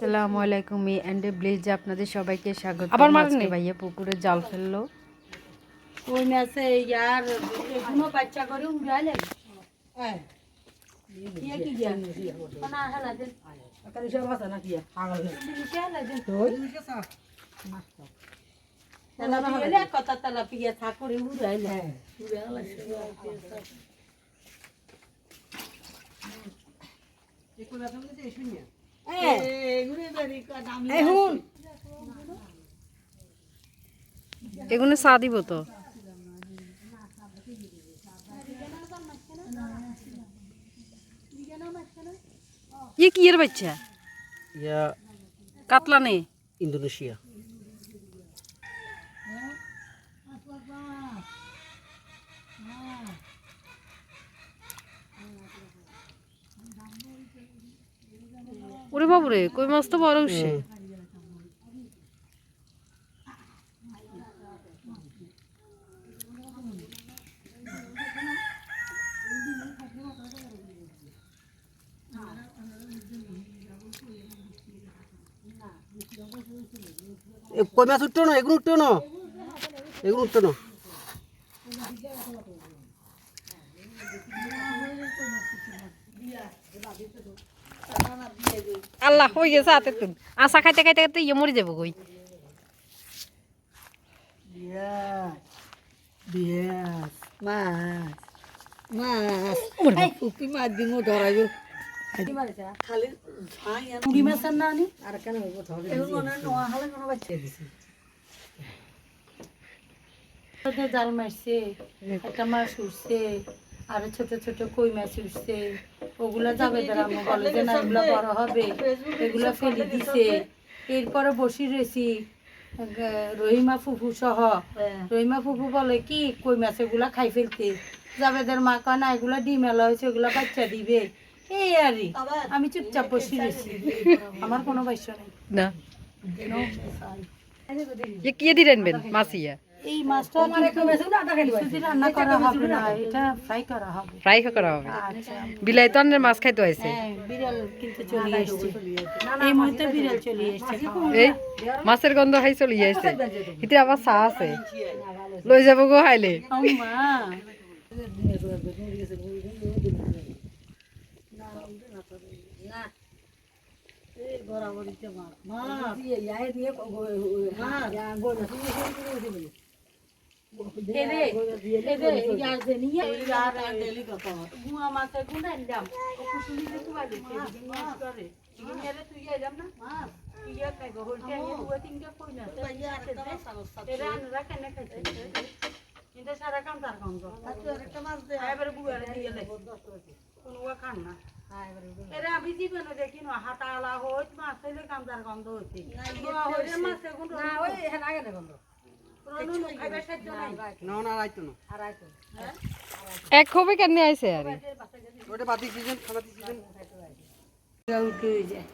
আসসালামু আলাইকুম me and ব্লিজ আপনাদের সবাইকে স্বাগত। আবার আজকে ভাইয়া পুকুরে জাল ফেলল। ওই মাসে ইয়ার এখনও বাচ্চা করে উড়াইলেন ইয়ে কি দিয়া? না। হেলা দেন দিলিকে হেলা দেন তেলা পিয়ালে কথা তেলা পিয়া থাকরে উড়াইলে এখন এগুলো চা দিব তো ইয়ে কি এর বাচ্চা ইয়া কাতলা নেই ওরে বাবুরে, কই মাছ তো বড় উঠছে কই মাছ উঠতো না? এগুলো উঠতো না? এগুলো উঠতো না? আল্লাহ হয়ে গেছে হাতে তুন। আশা খাইতে খাইতে খাইতে ইয়ে মরে যাব কই? জাল মারছে একটা মাছ উঠছে আর ছোট ছোট কই মাছ উঠছে ওগুলা যাবে তারা বলে যে না এগুলা বড় হবে। এগুলা ফেলে দিছে এরপরে বসি রয়েছি রহিমা ফুফু সহ। রহিমা ফুফু বলে কি কই মাছ এগুলা খাই ফেলতে? জাবেদের মা কয় না এগুলা ডিম এলা হয়েছে এগুলা বাচ্চা দিবে। এই আরই আমি চুপচাপ বসে রয়েছি। আমার কোনো বাইশ নেই। না। কি দিয়ে ইয়া এই মাছটা রান্না করা হবে না এটা ফ্রাই করা হবে ফ্রাই করা হবে আচ্ছা বিলাই তো মাছ খাইতে হয়েছে হ্যাঁ বিড়াল কিন্তু চলে এসছে এই মুহূর্তে বিড়াল চলে এসছে এই মাছের গন্ধ খাই চলে যাইছে এতে আবার চা আছে লই যাব গো খাইলে ও মা এরে এরে ইয়ার যে নিয়ে ইয়ার গুয়া মাছে গুনা দিলাম ও কুসুলি যে তুই আলি মাছ করে ইগিনারে না তুই ইয়া কাই গো হইতে আমি দুয়া তিনটা সারা কাম তার কাম এবারে বুয়ারে দিয়ে কোনো খান না। এরে আমি জীবনে দেখি না হাতা আলা হইত মাছ হইলে কাম গন্ধ হইলে মাছ না ওই দে গন্ধ এক খবি কেন আইছে আরে? ওটা বাতি সিজন খালাতি সিজন উঠে যায়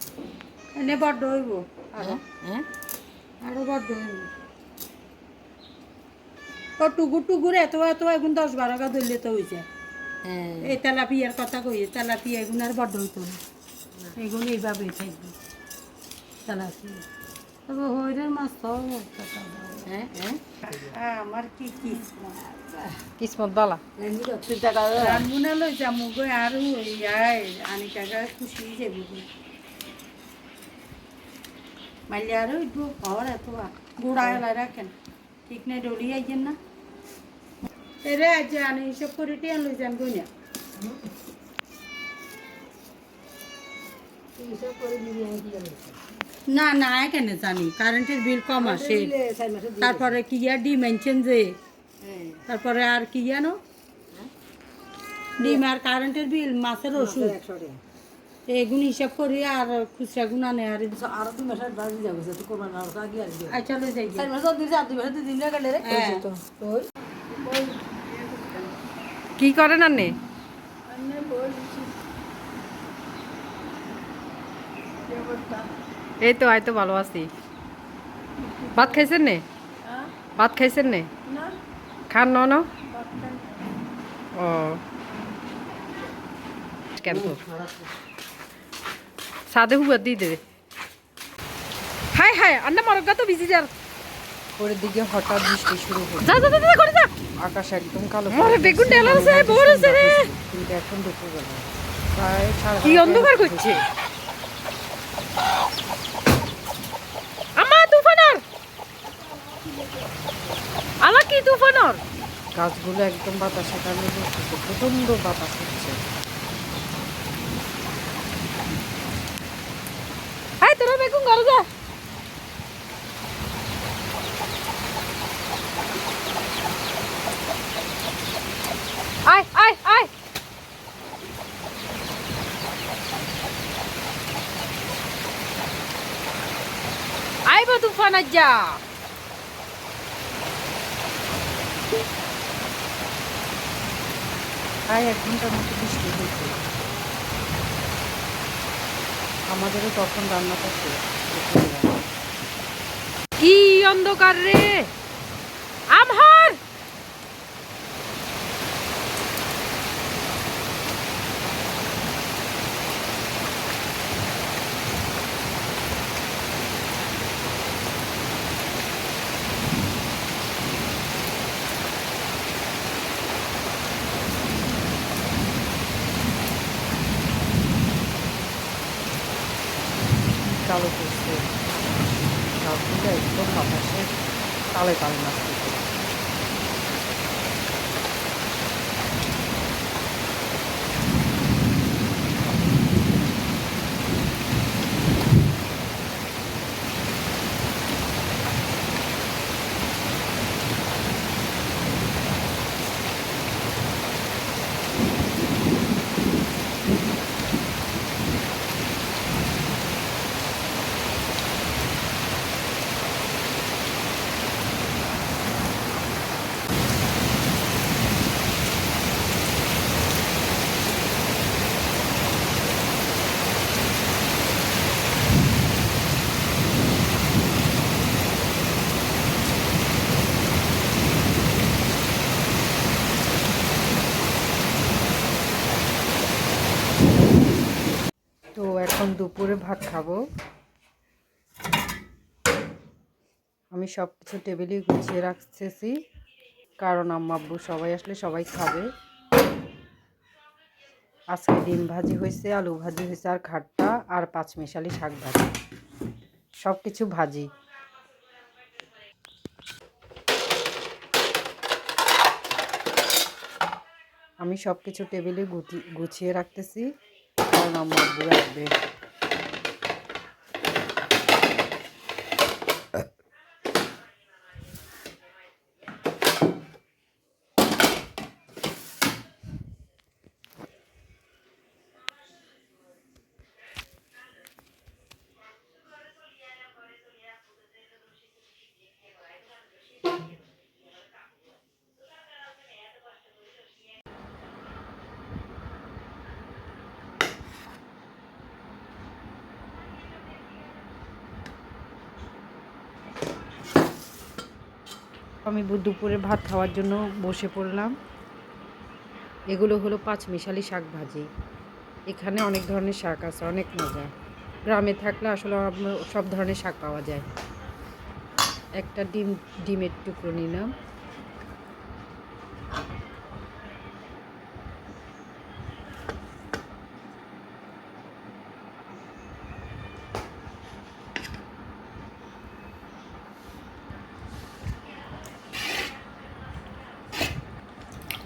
এনে বড্ড হইব। আরও। হ্যাঁ? আরও বড্ড হইব। ও টুকুর টুকুর এত এত এখন দশ বারো গা ধরলে তো হয়েছে হ্যাঁ। এই তেলাপিয়ার কথা কই তেলাপিয়া এগুলো আর বড্ড হইতো না। এগুলো এইভাবেই থাকবে। তেলাপিয়া। তবে হইরের মাছ তো হ্যাঁ হ্যাঁ। আমার কি কি কিসমত বালা। রানবুনা লই যামু গৈ আৰু ইয়াই আনিকাকা খুচি যাবি গৈ। মাইলে আৰু ইটো ঘৰ এটো গুড়া এলাই রাখেন। ঠিক নাই দৌড়ি আইছেন না। এরে আজ আনি হিসাব করে টিয়া লই যান গই না। না না কেন জানি। কারেন্টের বিল কম আসে। তারপরে কি আর ডিমেনশন যে? তারপরে আর কি জানো ডিম আর কারেন্টের বিল মাছের ওষুধ। এগুলো হিসাব করি আর খুচরা গুণা নেই আর আরও দুই মাসের বাজি যাবে তুই করবা না আর আচ্ছা লই যাই। চার মাস দুই চার দুই মাস দুই দিন গেলে রে। হ্যাঁ। কি করেন আন্নে? এই তো আয় তো ভালো আছি। ভাত খাইছেন নে? ভাত খাইছেন নে? খান ন না? ও। কেন? তো সাদে হুয়া দিয়ে দেবে হাই হাই আন্না মরগা তো বিজি যার। দিকে হঠাৎ বৃষ্টি শুরু হলো। যা যা যা করে যা। আকাশ একদম কালো। মরে বেগুন ডেলা আছে বড় আছে রে। কিন্তু এখন দুপুর প্রায় কি অন্ধকার করছে আমা তুফানর আলা গাছগুলো একদম বাতাসে কারণে বসতেছে প্রচণ্ড বাতাস হচ্ছে। তোরা বেগুন ঘরে যা। আয় আয় আয়। আইব তুফান যা প্রায় এক ঘণ্টার মতো বৃষ্টি হয়েছে। আমাদেরও তখন রান্নাটা কি অন্ধকার রে! কালো করছে গাছগুলো একদম বাতাসে তালে তালে নাচতেছে তো এখন দুপুরে ভাত খাব। আমি সব কিছু টেবিলে গুছিয়ে রাখতেছি। কারণ আম্মা আব্বু সবাই আসলে সবাই খাবে। আজকে ডিম ভাজি হয়েছে, আলু ভাজি হয়েছে, আর খাট্টা, আর পাঁচ মেশালি শাক ভাজি। সব কিছু ভাজি। আমি সব কিছু টেবিলে গুছিয়ে রাখতেছি। কারণ আম্মা আব্বু আসবে। আমি দুপুরে ভাত খাওয়ার জন্য বসে পড়লাম। এগুলো হলো পাঁচ মিশালি শাক ভাজি এখানে অনেক ধরনের শাক আছে, অনেক মজা। গ্রামে থাকলে আসলে সব ধরনের শাক পাওয়া যায়। একটা ডিম, ডিমের টুকরো নিলাম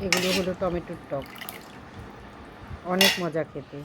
এগুলো হলো টমেটোর টক। অনেক মজা খেতে।